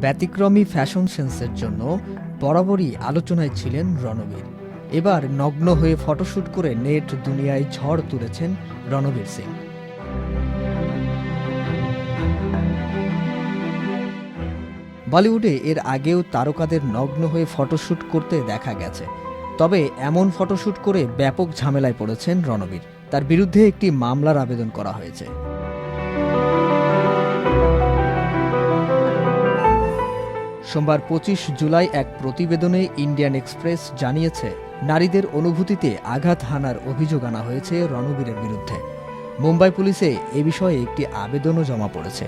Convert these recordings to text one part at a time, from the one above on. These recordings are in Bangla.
ব্যতিক্রমী ফ্যাশন সেন্সের জন্য বরাবরই আলোচনায় ছিলেন রণবীর। এবার নগ্ন হয়ে ফটোশ্যুট করে নেট দুনিয়ায় ঝড় তুলেছেন রণবীর সিং। বলিউডে এর আগেও তারকাদের নগ্ন হয়ে ফটোশ্যুট করতে দেখা গেছে। তবে এমন ফটোশ্যুট করে ব্যাপক ঝামেলায় পড়েছেন রণবীর। তার বিরুদ্ধে একটি মামলার আবেদন করা হয়েছে। সোমবার পঁচিশ জুলাই এক প্রতিবেদনে ইন্ডিয়ান এক্সপ্রেস জানিয়েছে, নারীদের অনুভূতিতে আঘাত হানার অভিযোগ আনা হয়েছে রণবীরের বিরুদ্ধে। মুম্বাই পুলিশে এ বিষয়ে একটি আবেদনও জমা পড়েছে।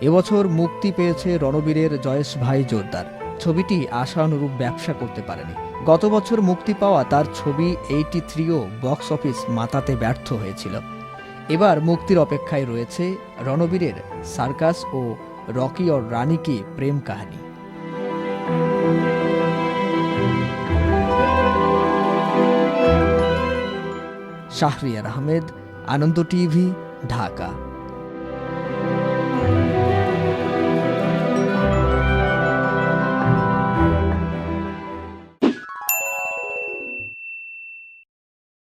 এবছর মুক্তি পেয়েছে রণবীরের জয়েশ ভাই জোরদার। ছবিটি আশানুরূপ ব্যবসা করতে পারেনি। গত বছর মুক্তি পাওয়া তার ছবি এইটি থ্রিও বক্স অফিস মাতাতে ব্যর্থ হয়েছিল। এবার মুক্তির অপেক্ষায় রয়েছে রণবীরের সার্কাস ও রকি ও রানী কি প্রেম কাহিনী। শাহরিয়ার আহমেদ, আনন্দ টিভি, ঢাকা।